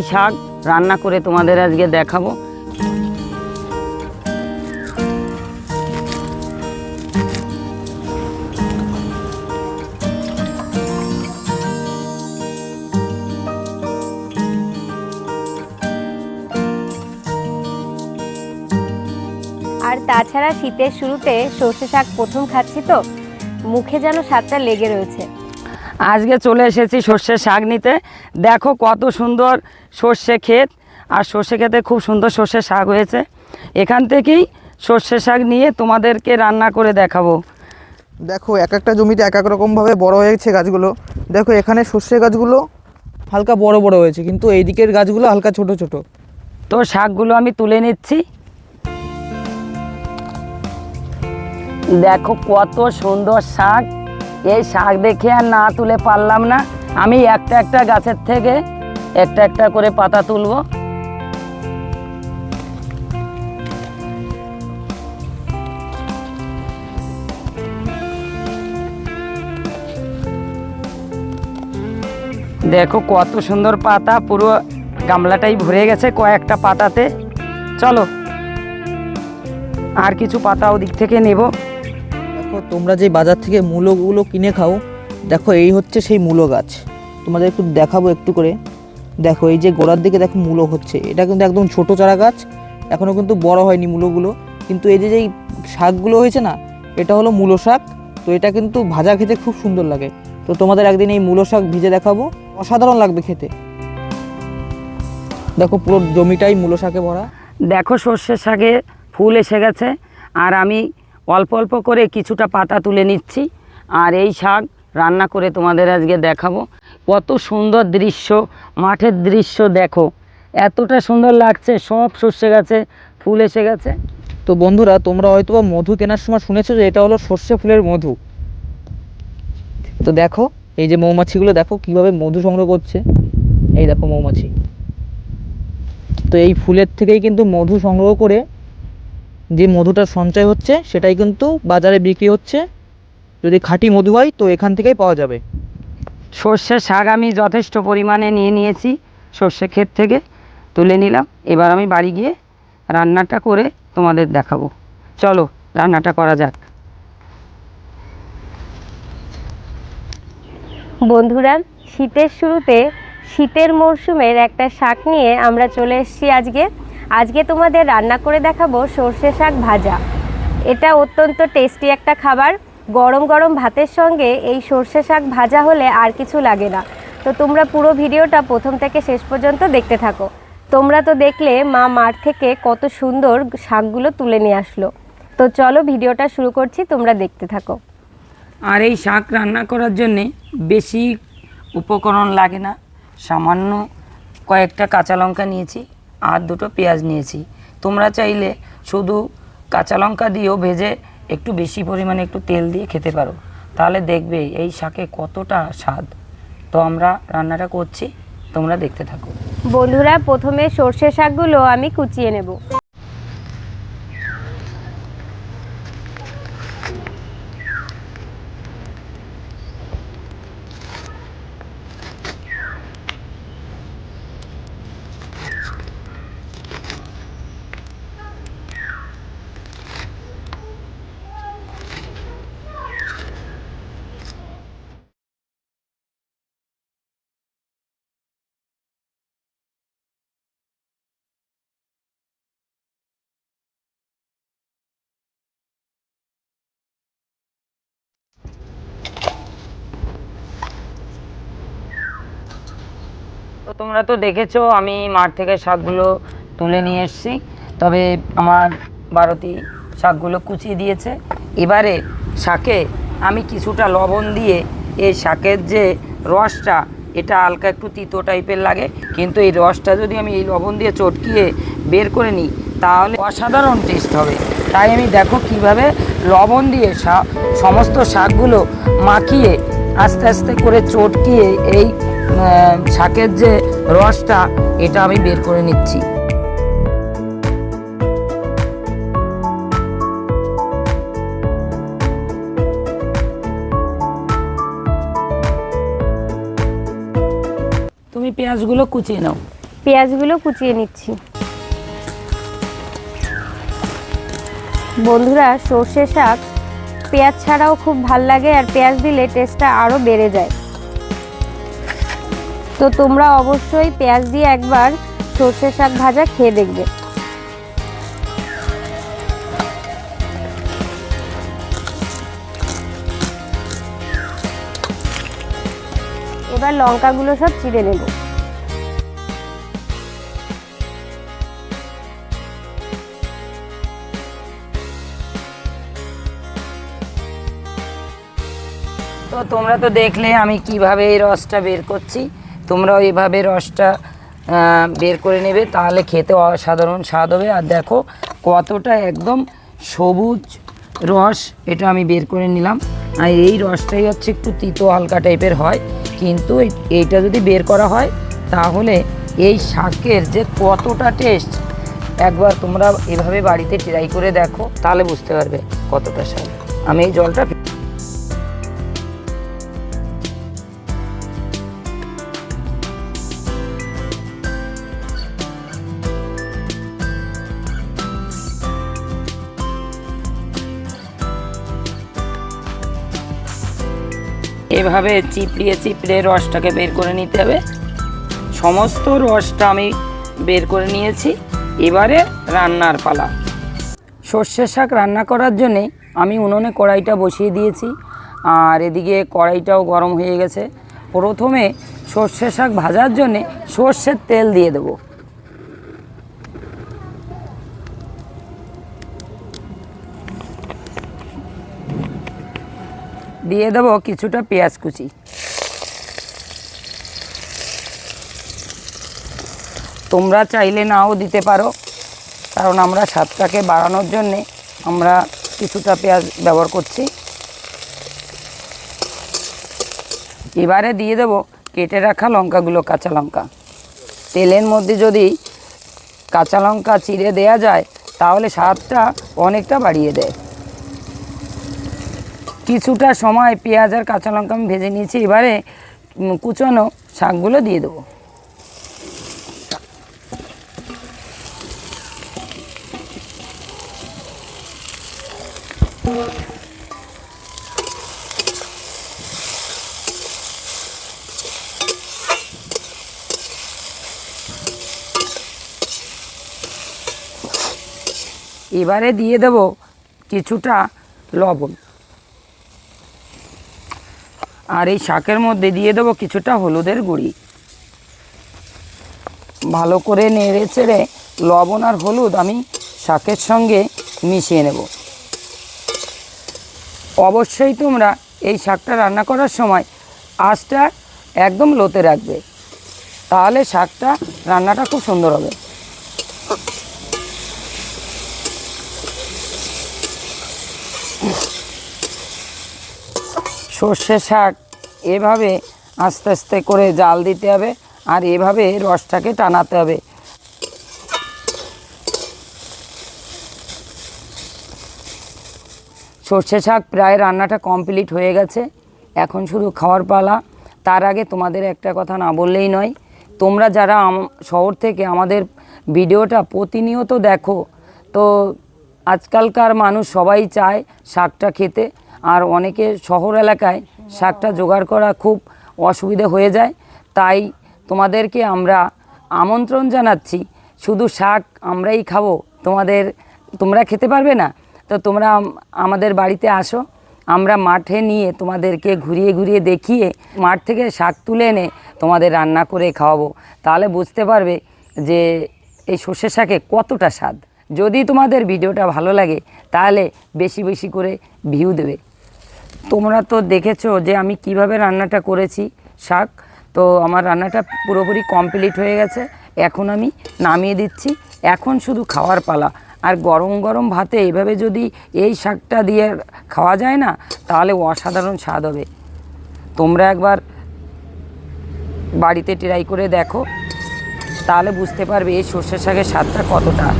এই শাক রান্না করে তোমাদের আজকে দেখাবো। আর তাছাড়া শীতের শুরুতে সর্ষে শাক প্রথম খাচ্ছি তো, মুখে যেন স্বাদটা লেগে রয়েছে। আজকে চলে এসেছি সর্ষে শাক নিতে। দেখো কত সুন্দর সর্ষে ক্ষেত। আর সর্ষে ক্ষেতে খুব সুন্দর সর্ষে শাক হয়েছে। এখান থেকেই সর্ষে শাক নিয়ে তোমাদেরকে রান্না করে দেখাবো। দেখো এক একটা জমিতে এক এক রকমভাবে বড় হয়েছে গাছগুলো। দেখো এখানে সর্ষে গাছগুলো হালকা বড় বড় হয়েছে কিন্তু এই দিকের গাছগুলো হালকা ছোট ছোট। তো শাকগুলো আমি তুলে নিচ্ছি। দেখো কত সুন্দর শাক। এই শাক দেখে আর না তুলে পারলাম না। আমি একটা একটা গাছের থেকে একটা একটা করে পাতা তুলবো। দেখো কত সুন্দর পাতা, পুরো গামলাটাই ভরে গেছে কয়েকটা পাতাতে। চলো, আর কিছু পাতা ওদিক থেকে নেব। দেখো, তোমরা যে বাজার থেকে মূলোগুলো কিনে খাও, দেখো এই হচ্ছে সেই মূলো গাছ। তোমাদের একটু দেখাবো একটু করে। দেখো, এই যে গোড়ার দিকে দেখো মূলো হচ্ছে। এটা কিন্তু একদম ছোট চারা গাছ এখনও কিন্তু বড় হয়নি মূলোগুলো। কিন্তু এই যে যেই শাকগুলো হয়েছে না, এটা হলো মূলো শাক। তো এটা কিন্তু ভাজা খেতে খুব সুন্দর লাগে। তো তোমাদের একদিন এই মূলো শাক ভিজে দেখাবো। অসাধারণ লাগবে খেতে। দেখো, পুরো জমিটাই মূলো শাকে ভরা। দেখো সর্ষে শাকে ফুল এসে গেছে। আর আমি অল্প অল্প করে কিছুটা পাতা তুলে নিচ্ছি। আর এই শাক রান্না করে তোমাদের আজকে দেখাবো। কত সুন্দর দৃশ্য, মাঠের দৃশ্য দেখো। এতটা সুন্দর লাগছে, সব সর্ষে গাছে ফুল এসে গেছে। তো বন্ধুরা, তোমরা হয়তো মধু কেনার সময় শুনেছো যে এটা হলো সর্ষে ফুলের মধু। তো দেখো, এই যে মৌমাছিগুলো, দেখো কীভাবে মধু সংগ্রহ করছে। এই দেখো মৌমাছি। তো এই ফুলের থেকেই কিন্তু মধু সংগ্রহ করে যে মধুটা সঞ্চয় হচ্ছে সেটাই কিন্তু বাজারে বিক্রি হচ্ছে। যদি খাঁটি মধু হয় তো এখান থেকেই পাওয়া যাবে। সর্ষে শাক আমি যথেষ্ট পরিমাণে নিয়ে নিয়েছি সর্ষে ক্ষেত থেকে তুলে নিলাম। এবার আমি বাড়ি গিয়ে রান্নাটা করে তোমাদের দেখাবো। চলো রান্নাটা করা যাক। বন্ধুরা শীতের শুরুতে শীতের মরশুমের একটা শাক নিয়ে আমরা চলে এসেছি আজকে। আজকে তোমাদের রান্না করে দেখাবো সর্ষে শাক ভাজা। এটা অত্যন্ত টেস্টি একটা খাবার। গরম গরম ভাতের সঙ্গে এই সর্ষে শাক ভাজা হলে আর কিছু লাগে না। তো তোমরা পুরো ভিডিওটা প্রথম থেকে শেষ পর্যন্ত দেখতে থাকো। তোমরা তো দেখলে মা মাঠ থেকে কত সুন্দর শাকগুলো তুলে নিয়ে আসলো। তো চলো ভিডিওটা শুরু করছি, তোমরা দেখতে থাকো। আর এই শাক রান্না করার জন্যে বেশি উপকরণ লাগে না। সামান্য কয়েকটা কাঁচা লঙ্কা নিয়েছি। আর দুটো পেঁয়াজ নিয়েছি। তোমরা চাইলে শুধু কাঁচা লঙ্কা দিয়েও ভেজে একটু বেশি পরিমাণে একটু তেল দিয়ে খেতে পারো। তাহলে দেখবে এই শাকে কতটা স্বাদ। তো আমরা রান্নাটা করছি, তোমরা দেখতে থাকো। বন্ধুরা, প্রথমে সর্ষে শাকগুলো আমি কুচিয়ে নেব। তোমরা তো দেখেছ, আমি মাঠ থেকে শাকগুলো তুলে নিয়ে এসেছি। তবে আমার বারতি শাকগুলো কুচিয়ে দিয়েছে। এবারে শাকে আমি কিছুটা লবণ দিয়ে এই শাকের যে রসটা, এটা হালকা একটু তিতো টাইপের লাগে। কিন্তু এই রসটা যদি আমি এই লবণ দিয়ে চটকিয়ে বের করে নিই, তাহলে অসাধারণ টেস্ট হবে। তাই আমি দেখো কীভাবে লবণ দিয়ে সমস্ত শাকগুলো মাখিয়ে আস্তে আস্তে করে চটকিয়ে এই শাকের যে রসটা এটা আমি বের করে নিচ্ছি। তুমি পেঁয়াজগুলো কুচিয়ে নাও। পেঁয়াজগুলো কুচিয়ে নিচ্ছি। বন্ধুরা সর্ষে শাক পেঁয়াজ ছাড়াও খুব ভালো লাগে আর পেঁয়াজ দিলে টেস্টটা আরও বেড়ে যায়। তো তোমরা অবশ্যই পেঁয়াজ দিয়ে একবার সর্ষে শাক ভাজা খেয়ে দেখবে। এবার লঙ্কাগুলো সব চিড়ে নেব। তো তোমরা তো দেখলে আমি কীভাবে এই রসটা বের করছি। তোমরাও এভাবে রসটা বের করে নেবে, তাহলে খেতে অসাধারণ স্বাদ হবে। আর দেখো কতটা একদম সবুজ রস এটা আমি বের করে নিলাম। আর এই রসটাই হচ্ছে একটু তিতো হালকা টাইপের হয়। কিন্তু এইটা যদি বের করা হয়, তাহলে এই শাকের যে কতটা টেস্ট একবার তোমরা এভাবে বাড়িতে ট্রাই করে দেখো, তাহলে বুঝতে পারবে কতটা স্বাদ। আমি এই জলটা এভাবে চিপড়িয়ে চিপড়ে রসটাকে বের করে নিতে হবে। সমস্ত রসটা আমি বের করে নিয়েছি। এবারে রান্নার পালা। সর্ষে শাক রান্না করার জন্যে আমি উনুনে কড়াইটা বসিয়ে দিয়েছি। আর এদিকে কড়াইটাও গরম হয়ে গেছে। প্রথমে সর্ষে শাক ভাজার জন্যে সর্ষের তেল দিয়ে দেবো। দিয়ে দেবো কিছুটা পেঁয়াজ কুচি। তোমরা চাইলে নাও দিতে পারো, কারণ আমরা স্বাদটাকে বাড়ানোর জন্যে আমরা কিছুটা পেঁয়াজ ব্যবহার করছি। এবারে দিয়ে দেবো কেটে রাখা লঙ্কাগুলো, কাঁচা লঙ্কা। তেলের মধ্যে যদি কাঁচা লঙ্কা চিড়ে দেয়া যায়, তাহলে স্বাদটা অনেকটা বাড়িয়ে দেয়। কিছুটা সময় পেঁয়াজ আর কাঁচা লঙ্কা আমি ভেজে নিয়েছি, এবারে কুচনো শাকগুলো দিয়ে দেবো। এবারে দিয়ে দেব কিছুটা লবণ। আর এই শাকের মধ্যে দিয়ে দেবো কিছুটা হলুদের গুঁড়ি। ভালো করে নেড়ে চেড়ে লবণ আর হলুদ আমি শাকের সঙ্গে মিশিয়ে নেব। অবশ্যই তোমরা এই শাকটা রান্না করার সময় আঁচটা একদম লোতে রাখবে, তাহলে শাকটা রান্নাটা খুব সুন্দর হবে। সর্ষে শাক এভাবে আস্তে আস্তে করে জাল দিতে হবে আর এভাবে রসটাকে টানাতে হবে। সর্ষে শাক প্রায় রান্নাটা কমপ্লিট হয়ে গেছে। এখন শুধু খাওয়ার পালা। তার আগে তোমাদের একটা কথা না বললেই নয়, তোমরা যারা শহর থেকে আমাদের ভিডিওটা প্রতিনিয়ত দেখো, তো আজকালকার মানুষ সবাই চায় শাকটা খেতে। আর অনেকে শহর এলাকায় শাকটা জোগাড় করা খুব অসুবিধে হয়ে যায়। তাই তোমাদেরকে আমরা আমন্ত্রণ জানাচ্ছি, শুধু শাক আমরাই খাব, তোমাদের, তোমরা খেতে পারবে না? তো তোমরা আমাদের বাড়িতে আসো, আমরা মাঠে নিয়ে তোমাদেরকে ঘুরিয়ে ঘুরিয়ে দেখিয়ে মাঠ থেকে শাক তুলে এনে তোমাদের রান্না করে খাওয়াবো। তাহলে বুঝতে পারবে যে এই সর্ষে শাকে কতটা স্বাদ। যদি তোমাদের ভিডিওটা ভালো লাগে, তাহলে বেশি বেশি করে ভিউ দেবে। তোমরা তো দেখেছ যে আমি কীভাবে রান্নাটা করেছি শাক। তো আমার রান্নাটা পুরোপুরি কমপ্লিট হয়ে গেছে। এখন আমি নামিয়ে দিচ্ছি। এখন শুধু খাওয়ার পালা। আর গরম গরম ভাতে এভাবে যদি এই শাকটা দিয়ে খাওয়া যায় না, তাহলে অসাধারণ স্বাদ হবে। তোমরা একবার বাড়িতে ট্রাই করে দেখো। তাহলে বুঝতে পারবে এই সর্ষে শাকের স্বাদটা কতটা।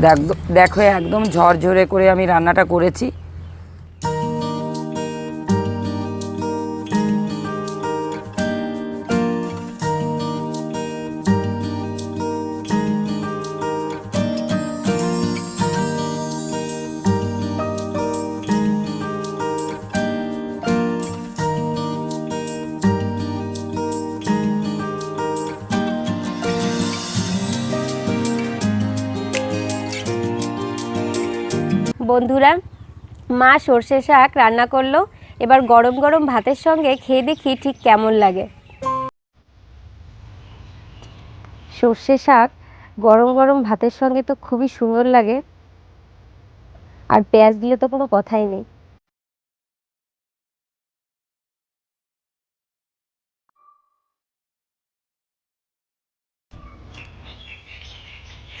দেখ- দেখো একদম ঝরঝরে করে আমি রান্নাটা করেছি। বন্ধুরা, মা সর্ষে শাক রান্না করল। এবার গরম গরম ভাতের সঙ্গে খেয়ে দেখি ঠিক কেমন লাগে। সর্ষে শাক গরম গরম ভাতের সঙ্গে তো খুবই সুন্দর লাগে। আর পেঁয়াজ দিলে তো কোনো কথাই নেই।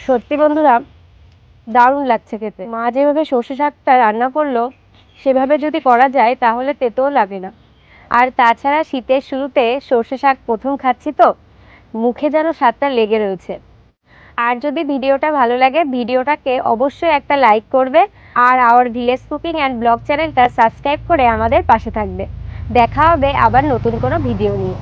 সত্যি বন্ধুরা দারুণ লাগছে খেতে। মা যেভাবে সর্ষে শাকটা রান্না করল, সেভাবে যদি করা যায় তাহলে তেতেও লাগে না। আর তাছাড়া শীতের শুরুতে সর্ষে শাক প্রথম খাচ্ছি তো, মুখে যেন স্বাদটা লেগে রয়েছে। আর যদি ভিডিওটা ভালো লাগে, ভিডিওটাকে অবশ্যই একটা লাইক করবে, আর our village cooking and vlog চ্যানেলটা সাবস্ক্রাইব করে আমাদের পাশে থাকবে। দেখা হবে আবার নতুন কোনো ভিডিও নিয়ে।